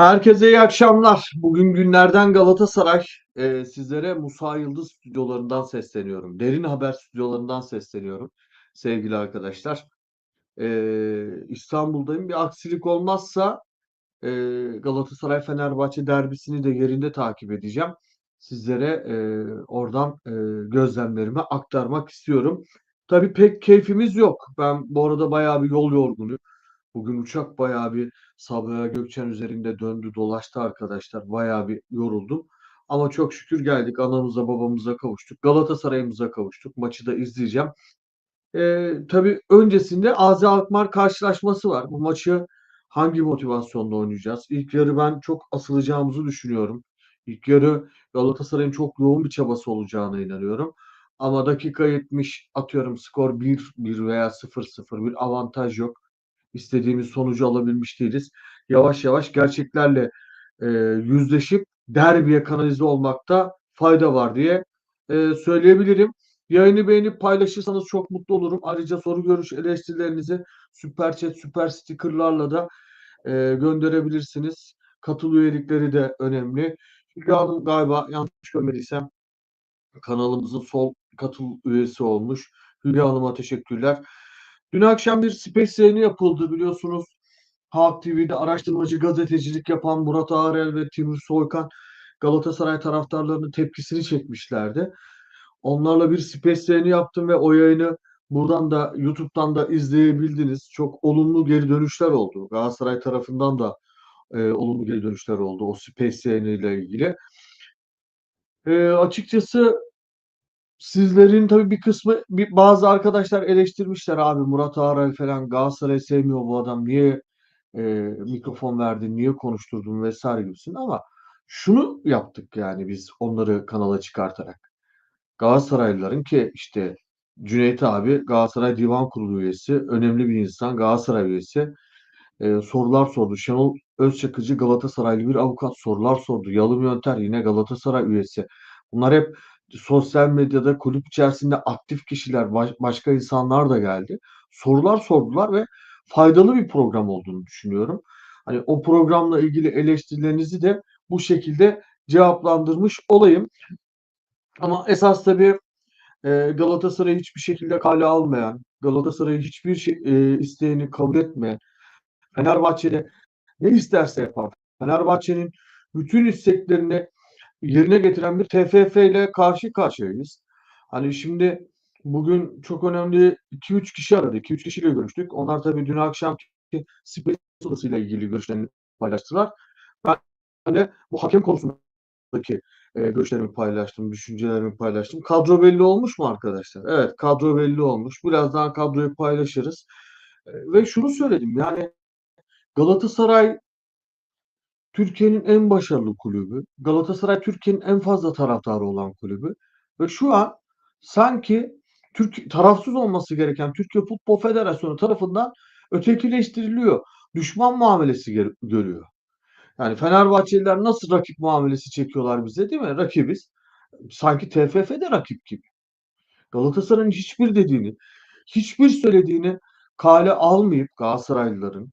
Herkese iyi akşamlar. Bugün günlerden Galatasaray. Ee, sizlere Musa Yıldız stüdyolarından sesleniyorum. Derin Haber stüdyolarından sesleniyorum sevgili arkadaşlar. Ee, İstanbul'dayım. Bir aksilik olmazsa e, Galatasaray-Fenerbahçe derbisini de yerinde takip edeceğim. Sizlere e, oradan e, gözlemlerimi aktarmak istiyorum. Tabii pek keyfimiz yok. Ben bu arada bayağı bir yol yorgunuyum. Bugün uçak bayağı bir Sabiha Gökçen üzerinde döndü dolaştı arkadaşlar. Bayağı bir yoruldum. Ama çok şükür geldik. Anamıza babamıza kavuştuk. Galatasaray'ımıza kavuştuk. Maçı da izleyeceğim. Ee, tabii öncesinde AZ Alkmaar karşılaşması var. Bu maçı hangi motivasyonla oynayacağız? İlk yarı ben çok asılacağımızı düşünüyorum. İlk yarı Galatasaray'ın çok yoğun bir çabası olacağına inanıyorum. Ama dakika 70 atıyorum skor 1-1 veya 0-0 bir avantaj yok istediğimiz sonucu alabilmiş değiliz. Yavaş yavaş gerçeklerle e, yüzleşip derbiye kanalize olmakta fayda var diye e, söyleyebilirim. Yayını beğenip paylaşırsanız çok mutlu olurum. Ayrıca soru görüş eleştirilerinizi süper chat, süper stickerlarla da e, gönderebilirsiniz. Katıl üyelikleri de önemli. Hülya Hanım galiba yanlış görmediysem kanalımızın sol katıl üyesi olmuş. Hülya Hanım'a teşekkürler. Dün akşam bir space yayını yapıldı biliyorsunuz. Halk TV'de araştırmacı gazetecilik yapan Murat Ağrel ve Timur Soykan Galatasaray taraftarlarının tepkisini çekmişlerdi. Onlarla bir space yayını yaptım ve o yayını buradan da YouTube'dan da izleyebildiniz. Çok olumlu geri dönüşler oldu. Galatasaray tarafından da e, olumlu geri dönüşler oldu o space yayınıyla ilgili. E, açıkçası Sizlerin tabii bir kısmı bir, bazı arkadaşlar eleştirmişler abi Murat Ağaray falan Galatasaray'ı sevmiyor bu adam niye e, mikrofon verdin niye konuşturdun vesaire gibisin ama şunu yaptık yani biz onları kanala çıkartarak Galatasaraylıların ki işte Cüneyt abi Galatasaray Divan Kurulu üyesi önemli bir insan Galatasaray üyesi e, sorular sordu. Şenol Özçakıcı Galatasaraylı bir avukat sorular sordu. Yalım Yönter yine Galatasaray üyesi. Bunlar hep sosyal medyada kulüp içerisinde aktif kişiler, baş, başka insanlar da geldi. Sorular sordular ve faydalı bir program olduğunu düşünüyorum. Hani o programla ilgili eleştirilerinizi de bu şekilde cevaplandırmış olayım. Ama esas tabii e, Galatasaray'ı hiçbir şekilde kale almayan, Galatasaray'ı hiçbir şey, e, isteğini kabul etmeyen, Fenerbahçe'de ne isterse yapar. Fenerbahçe'nin bütün isteklerini yerine getiren bir TFF ile karşı karşıyayız. Hani şimdi bugün çok önemli 2-3 kişi aradı. 2-3 kişiyle görüştük. Onlar tabii dün akşam Space ile ilgili görüşlerini paylaştılar. Ben de bu hakem konusundaki e, görüşlerimi paylaştım, düşüncelerimi paylaştım. Kadro belli olmuş mu arkadaşlar? Evet, kadro belli olmuş. Birazdan kadroyu paylaşırız. E, ve şunu söyledim yani Galatasaray Türkiye'nin en başarılı kulübü. Galatasaray Türkiye'nin en fazla taraftarı olan kulübü. Ve şu an sanki Türk tarafsız olması gereken Türkiye Futbol Federasyonu tarafından ötekileştiriliyor. Düşman muamelesi görüyor. Yani Fenerbahçeliler nasıl rakip muamelesi çekiyorlar bize değil mi? Rakibiz. Sanki TFF de rakip gibi. Galatasaray'ın hiçbir dediğini, hiçbir söylediğini kale almayıp Galatasaraylıların,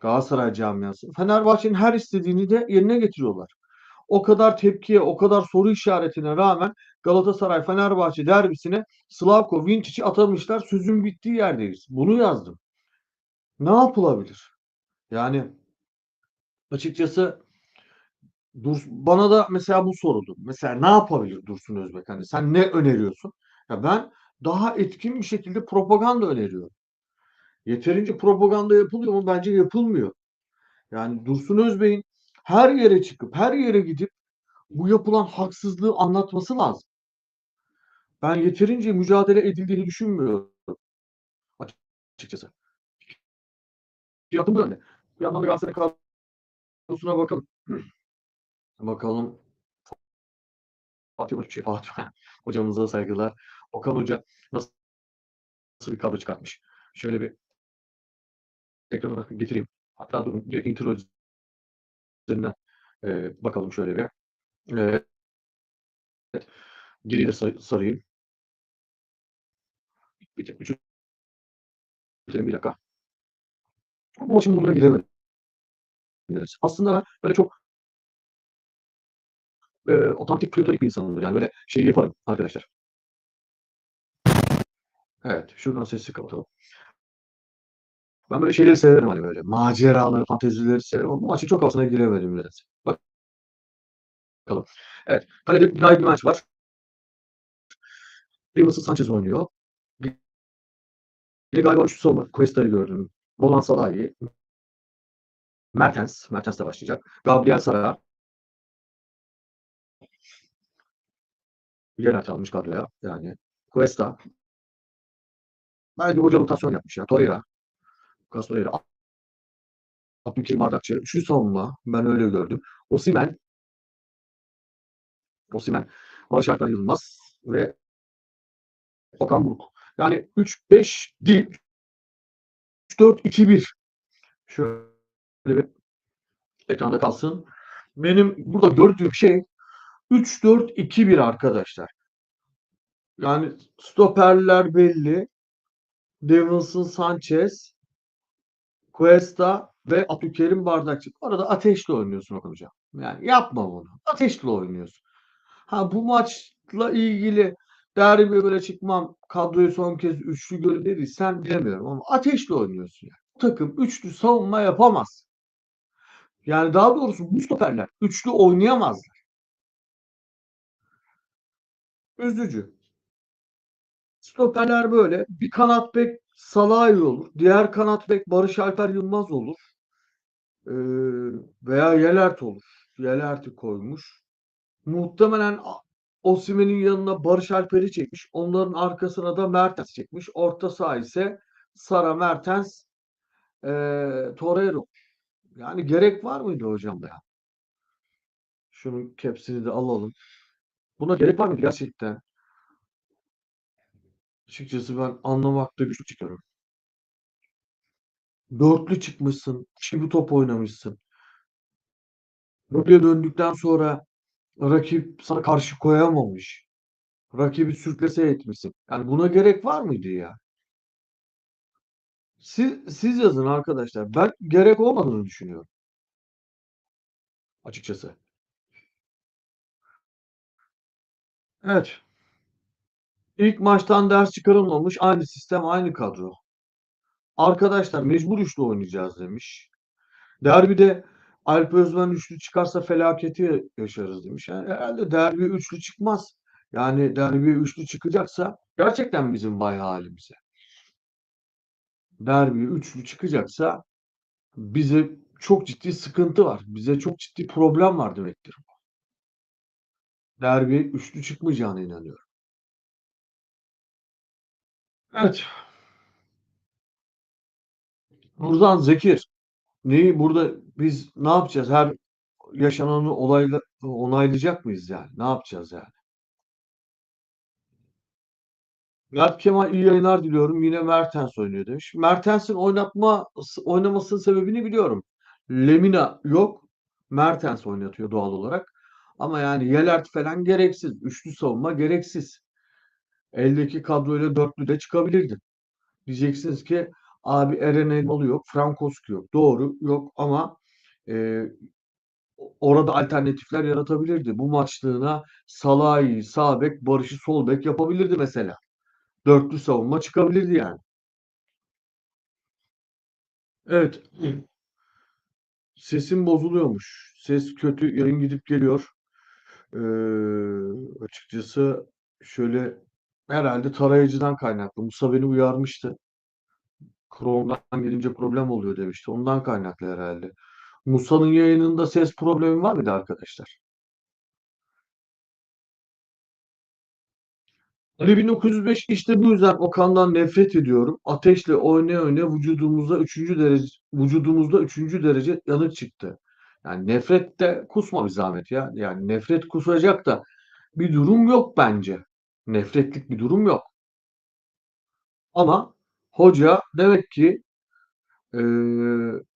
Galatasaray camiası, Fenerbahçe'nin her istediğini de yerine getiriyorlar. O kadar tepkiye, o kadar soru işaretine rağmen Galatasaray Fenerbahçe derbisine Slavko Vincic'i atamışlar. Sözün bittiği yerdeyiz. Bunu yazdım. Ne yapılabilir? Yani açıkçası Dur, bana da mesela bu soruldu. Mesela ne yapabilir Dursun Özbek? Hani sen ne öneriyorsun? Ya ben daha etkin bir şekilde propaganda öneriyorum. Yeterince propaganda yapılıyor mu? Bence yapılmıyor. Yani Dursun Özbey'in her yere çıkıp her yere gidip bu yapılan haksızlığı anlatması lazım. Ben yeterince mücadele edildiğini düşünmüyorum. Açıkçası. Fiyatım böyle. Bir yandan da Galatasaray kadrosuna bakalım. Bakalım. Fatih Hoca, Fatih hocamıza saygılar. Okan Hoca nasıl, nasıl bir kadro çıkartmış? Şöyle bir ekrana getireyim. Hatta durun intro üzerinden e, bakalım şöyle bir. E, evet. Geriye de sarayım. Bir, bir, bir, bir dakika. Ama şimdi bunlara giremedim. Aslında ben böyle çok eee, otantik platonik bir insanımdır. Yani böyle şeyi yaparım arkadaşlar. Evet, şuradan sesi kapatalım. Ben böyle şeyleri severim hani böyle maceraları, fantezileri severim ama bu maçın çok havasına giremedim nedense. Bakalım. Evet, kalede Guy Güvenç var. Davinson Sanchez oynuyor. Bir de galiba üçlü savunma. Cuesta'yı gördüm. Roland Salahi. Mertens. Mertens de başlayacak. Gabriel Sara. Geralt almış kadroya. Yani Cuesta. Bence hoca rotasyon yapmış ya. Torreira. Torreira. Abdülkerim Bardakçı. Üçlü savunma. Ben öyle gördüm. Osimhen. Osimhen. Barış Alper Yılmaz. Ve Okan Buruk. Yani 3-5 değil. 3-4-2-1. Şöyle bir ekranda kalsın. Benim burada gördüğüm şey 3-4-2-1 arkadaşlar. Yani stoperler belli. Davinson Sanchez, Cuesta ve Abdülkerim Bardakçı. Arada ateşle oynuyorsun Hocam. Yani yapma bunu. Ateşle oynuyorsun. Ha bu maçla ilgili derbi böyle çıkmam kadroyu son kez üçlü göre dediysen bilemiyorum ama ateşle oynuyorsun. Yani. Bu takım üçlü savunma yapamaz. Yani daha doğrusu bu stoperler üçlü oynayamazlar. Üzücü. Stoperler böyle. Bir kanat bek Salahi olur. Diğer kanat bek Barış Alper Yılmaz olur. Ee, veya Yelert olur. Yelert'i koymuş. Muhtemelen Osimhen'in yanına Barış Alper'i çekmiş. Onların arkasına da Mertens çekmiş. Orta saha ise Sara Mertens e, Torreira. Yani gerek var mıydı hocam ya? Şunun kepsini de alalım. Buna gerek var mıydı gerçekten? Açıkçası ben anlamakta güçlük çıkıyorum. Dörtlü çıkmışsın. Çivi top oynamışsın. Buraya döndükten sonra rakip sana karşı koyamamış. Rakibi sürklese etmişsin. Yani buna gerek var mıydı ya? Siz, siz yazın arkadaşlar. Ben gerek olmadığını düşünüyorum. Açıkçası. Evet. İlk maçtan ders çıkarılmamış. Aynı sistem, aynı kadro. Arkadaşlar mecbur üçlü oynayacağız demiş. Derbide Alp Özmen üçlü çıkarsa felaketi yaşarız demiş. Yani herhalde derbi üçlü çıkmaz. Yani derbi üçlü çıkacaksa gerçekten bizim vay halimize. Derbi üçlü çıkacaksa bize çok ciddi sıkıntı var. Bize çok ciddi problem var demektir. Derbi üçlü çıkmayacağına inanıyorum. Evet. Nurdan Zekir. Neyi burada biz ne yapacağız? Her yaşananı olayla onaylayacak mıyız yani? Ne yapacağız yani? Mert Kemal iyi yayınlar diliyorum. Yine Mertens oynuyor demiş. Mertens'in oynatma oynamasının sebebini biliyorum. Lemina yok. Mertens oynatıyor doğal olarak. Ama yani Yelert falan gereksiz. Üçlü savunma gereksiz. Eldeki kadroyla dörtlü de çıkabilirdi. Diyeceksiniz ki abi Eren Elmalı yok. Frankowski yok. Doğru yok ama e, orada alternatifler yaratabilirdi. Bu maçlığına Salah'ı sağ bek, Barış'ı sol bek yapabilirdi mesela. Dörtlü savunma çıkabilirdi yani. Evet. Sesim bozuluyormuş. Ses kötü, yayın gidip geliyor. Ee, açıkçası şöyle herhalde tarayıcıdan kaynaklı. Musa beni uyarmıştı. Chrome'dan gelince problem oluyor demişti. Ondan kaynaklı herhalde. Musa'nın yayınında ses problemi var mıydı arkadaşlar? Ali 1905 işte bu yüzden Okan'dan nefret ediyorum. Ateşle oynaya oynaya vücudumuzda üçüncü derece vücudumuzda üçüncü derece yanık çıktı. Yani nefret de kusma bir zahmet ya. Yani nefret kusacak da bir durum yok bence. Nefretlik bir durum yok. Ama hoca demek ki e,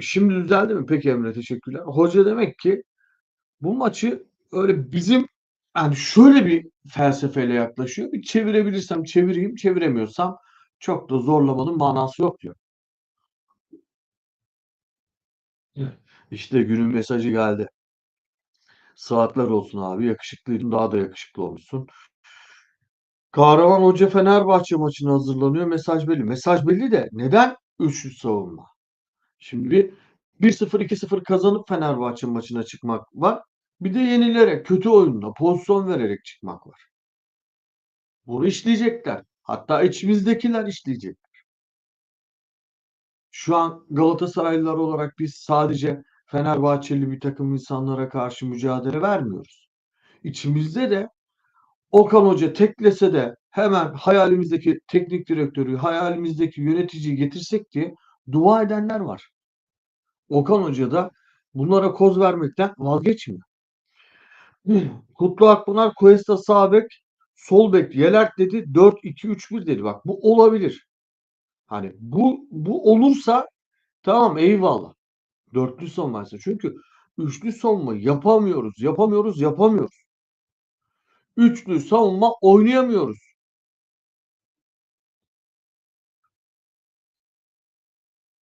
şimdi düzeldi mi? Peki Emre teşekkürler. Hoca demek ki bu maçı öyle bizim yani şöyle bir felsefeyle yaklaşıyor. Bir çevirebilirsem çevireyim, çeviremiyorsam çok da zorlamanın manası yok diyor. İşte günün mesajı geldi. Saatler olsun abi. Yakışıklıydın. Daha da yakışıklı olmuşsun. Kahraman Hoca Fenerbahçe maçına hazırlanıyor. Mesaj belli. Mesaj belli de neden üçlü savunma? Şimdi bir 1-0 2-0 kazanıp Fenerbahçe maçına çıkmak var. Bir de yenilerek, kötü oyunda, pozisyon vererek çıkmak var. Bunu işleyecekler. Hatta içimizdekiler işleyecek. Şu an Galatasaraylılar olarak biz sadece Fenerbahçeli bir takım insanlara karşı mücadele vermiyoruz. İçimizde de Okan Hoca teklese de hemen hayalimizdeki teknik direktörü, hayalimizdeki yöneticiyi getirsek diye dua edenler var. Okan Hoca da bunlara koz vermekten vazgeçmiyor. Kutlu Akpınar Cuesta sağ bek, sol Yelert dedi. 4-2-3-1 dedi. Bak bu olabilir. Hani bu bu olursa tamam eyvallah. Dörtlü savunmaysa. Çünkü üçlü savunma yapamıyoruz, yapamıyoruz, yapamıyoruz. Üçlü savunma oynayamıyoruz.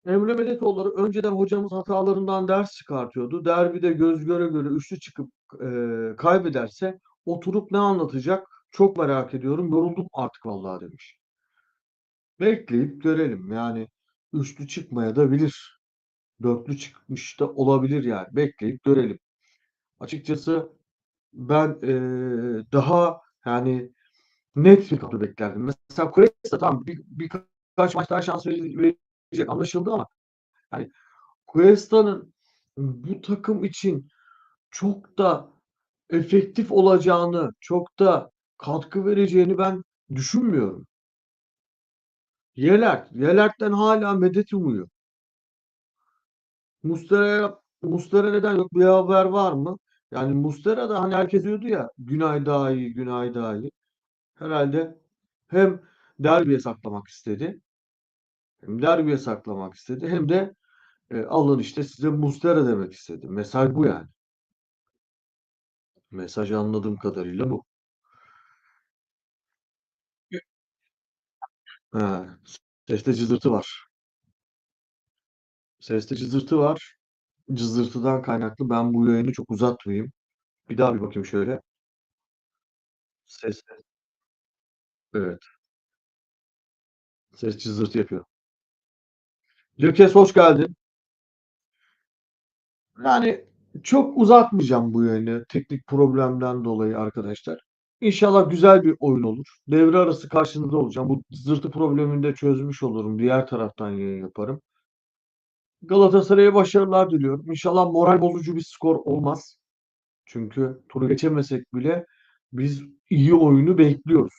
Emre Melekoğulları önceden hocamız hatalarından ders çıkartıyordu. Derbide göz göre göre üçlü çıkıp e, kaybederse oturup ne anlatacak çok merak ediyorum. Yoruldum artık vallahi demiş. Bekleyip görelim. Yani üçlü çıkmaya da bilir. Dörtlü çıkmış da olabilir yani. Bekleyip görelim. Açıkçası ben e, daha yani net bir kadro beklerdim. Mesela Cuesta tamam bir, birkaç maç daha şans verecek anlaşıldı ama yani Cuesta'nın bu takım için çok da efektif olacağını, çok da katkı vereceğini ben düşünmüyorum. Yelert, Yelert'ten hala medet umuyor. Muslera, Muslera neden yok? Bir haber var mı? Yani Muslera da hani herkes diyordu ya Günay daha iyi, Günay daha iyi. Herhalde hem derbiye saklamak istedi. Hem derbiye saklamak istedi. Hem de e, alın işte size Muslera demek istedi. Mesaj bu yani. Mesaj anladığım kadarıyla bu. Ha, seste cızırtı var. Seste cızırtı var. Cızırtıdan kaynaklı ben bu yayını çok uzatmayayım. Bir daha bir bakayım şöyle. Ses. Evet. Ses cızırtı yapıyor. Lökes hoş geldin. Yani çok uzatmayacağım bu yayını teknik problemden dolayı arkadaşlar. İnşallah güzel bir oyun olur. Devre arası karşınızda olacağım. Bu zırtı problemini de çözmüş olurum. Diğer taraftan yayın yaparım. Galatasaray'a başarılar diliyorum. İnşallah moral bozucu bir skor olmaz. Çünkü turu geçemesek bile biz iyi oyunu bekliyoruz.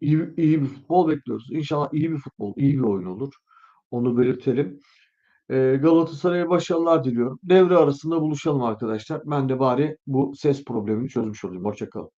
İyi, iyi bir futbol bekliyoruz. İnşallah iyi bir futbol, iyi bir oyun olur. Onu belirtelim. Ee, Galatasaray'a başarılar diliyorum. Devre arasında buluşalım arkadaşlar. Ben de bari bu ses problemini çözmüş olayım. Hoşçakalın.